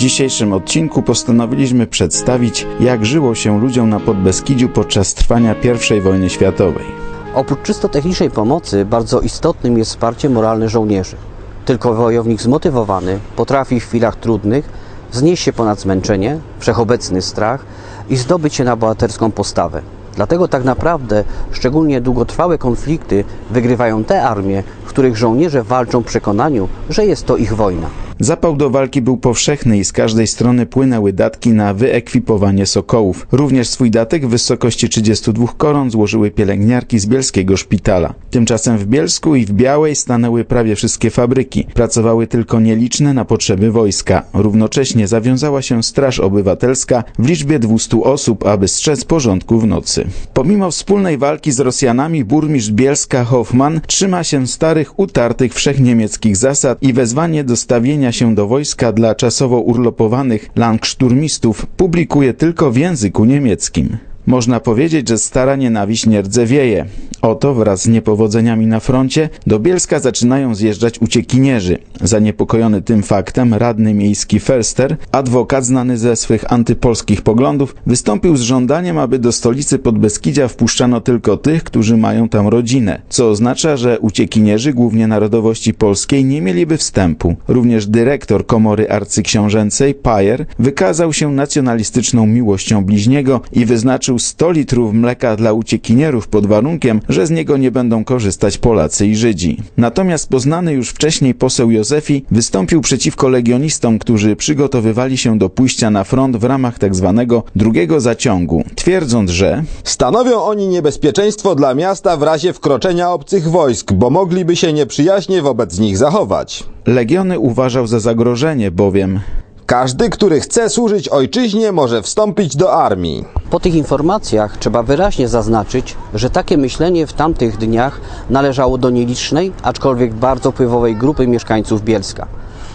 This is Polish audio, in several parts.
dzisiejszym odcinku postanowiliśmy przedstawić, jak żyło się ludziom na Podbeskidziu podczas trwania I wojny światowej. Oprócz czysto technicznej pomocy bardzo istotnym jest wsparcie moralne żołnierzy. Tylko wojownik zmotywowany potrafi w chwilach trudnych wznieść się ponad zmęczenie, wszechobecny strach i zdobyć się na bohaterską postawę. Dlatego tak naprawdę szczególnie długotrwałe konflikty wygrywają te armie, w których żołnierze walczą w przekonaniu, że jest to ich wojna. Zapał do walki był powszechny i z każdej strony płynęły datki na wyekwipowanie sokołów. Również swój datek w wysokości 32 koron złożyły pielęgniarki z bielskiego szpitala. Tymczasem w Bielsku i w Białej stanęły prawie wszystkie fabryki. Pracowały tylko nieliczne na potrzeby wojska. Równocześnie zawiązała się Straż Obywatelska w liczbie 200 osób, aby strzec porządku w nocy. Pomimo wspólnej walki z Rosjanami, burmistrz Bielska Hoffman trzyma się starych, utartych wszechniemieckich zasad i wezwanie do stawienia się do wojska dla czasowo urlopowanych langszturmistów publikuje tylko w języku niemieckim. Można powiedzieć, że stara nienawiść nie rdzewieje. Oto wraz z niepowodzeniami na froncie do Bielska zaczynają zjeżdżać uciekinierzy. Zaniepokojony tym faktem radny miejski Felster, adwokat znany ze swych antypolskich poglądów, wystąpił z żądaniem, aby do stolicy Podbeskidzia wpuszczano tylko tych, którzy mają tam rodzinę, co oznacza, że uciekinierzy głównie narodowości polskiej nie mieliby wstępu. Również dyrektor komory arcyksiążęcej, Pajer, wykazał się nacjonalistyczną miłością bliźniego i wyznaczył 100 litrów mleka dla uciekinierów pod warunkiem, że z niego nie będą korzystać Polacy i Żydzi. Natomiast poznany już wcześniej poseł Józefi wystąpił przeciwko legionistom, którzy przygotowywali się do pójścia na front w ramach tzw. drugiego zaciągu, twierdząc, że Stanowią oni niebezpieczeństwo dla miasta w razie wkroczenia obcych wojsk, bo mogliby się nieprzyjaźnie wobec nich zachować. legiony uważał za zagrożenie, bowiem Każdy, który chce służyć ojczyźnie, może wstąpić do armii. Po tych informacjach trzeba wyraźnie zaznaczyć, że takie myślenie w tamtych dniach należało do nielicznej, aczkolwiek bardzo wpływowej grupy mieszkańców Bielska.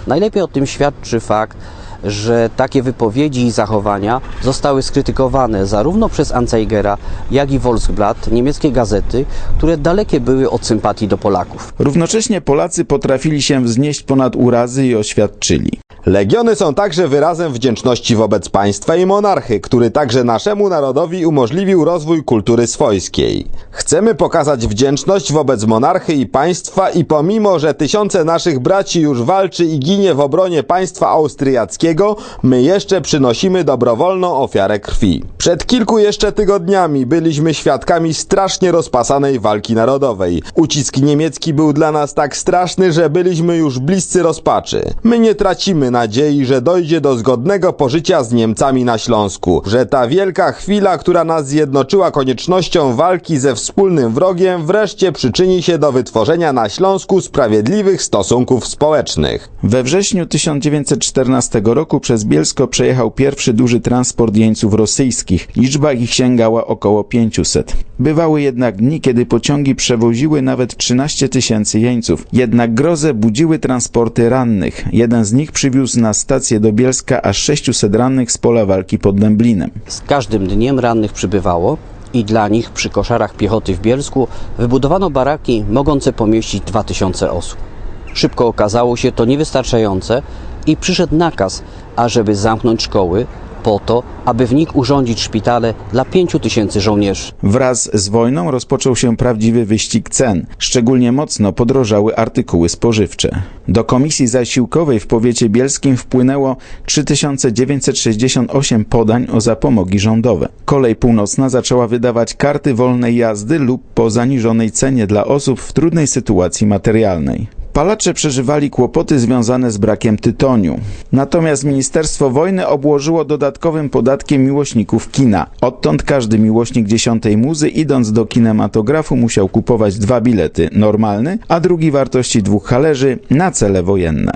Najlepiej o tym świadczy fakt, że takie wypowiedzi i zachowania zostały skrytykowane zarówno przez Anzeigera, jak i Volksblatt, niemieckie gazety, które dalekie były od sympatii do Polaków. równocześnie Polacy potrafili się wznieść ponad urazy i oświadczyli. Legiony są także wyrazem wdzięczności wobec państwa i monarchy, który także naszemu narodowi umożliwił rozwój kultury swojskiej. Chcemy pokazać wdzięczność wobec monarchy i państwa i pomimo, że tysiące naszych braci już walczy i ginie w obronie państwa austriackiego, my jeszcze przynosimy dobrowolną ofiarę krwi. Przed kilku jeszcze tygodniami byliśmy świadkami strasznie rozpasanej walki narodowej. Ucisk niemiecki był dla nas tak straszny, że byliśmy już bliscy rozpaczy. My nie tracimy nadziei, że dojdzie do zgodnego pożycia z Niemcami na Śląsku, że ta wielka chwila, która nas zjednoczyła koniecznością walki ze wspólnym wrogiem, wreszcie przyczyni się do wytworzenia na Śląsku sprawiedliwych stosunków społecznych. We wrześniu 1914 roku przez Bielsko przejechał pierwszy duży transport jeńców rosyjskich. Liczba ich sięgała około 500. Bywały jednak dni, kiedy pociągi przewoziły nawet 13 tysięcy jeńców. Jednak grozę budziły transporty rannych. Jeden z nich przywiózł na stację do Bielska aż 600 rannych z pola walki pod Dęblinem. Z każdym dniem rannych przybywało i dla nich przy koszarach piechoty w Bielsku wybudowano baraki mogące pomieścić 2000 osób. Szybko okazało się to niewystarczające i przyszedł nakaz, ażeby zamknąć szkoły po to, aby w nich urządzić szpitale dla 5000 żołnierzy. Wraz z wojną rozpoczął się prawdziwy wyścig cen. Szczególnie mocno podrożały artykuły spożywcze. Do komisji zasiłkowej w powiecie bielskim wpłynęło 3968 podań o zapomogi rządowe. Kolej Północna zaczęła wydawać karty wolnej jazdy lub po zaniżonej cenie dla osób w trudnej sytuacji materialnej. Palacze przeżywali kłopoty związane z brakiem tytoniu. Natomiast Ministerstwo Wojny obłożyło dodatkowym podatkiem miłośników kina. Odtąd każdy miłośnik dziesiątej muzy idąc do kinematografu musiał kupować dwa bilety, normalny, a drugi wartości dwóch halerzy na cele wojenne.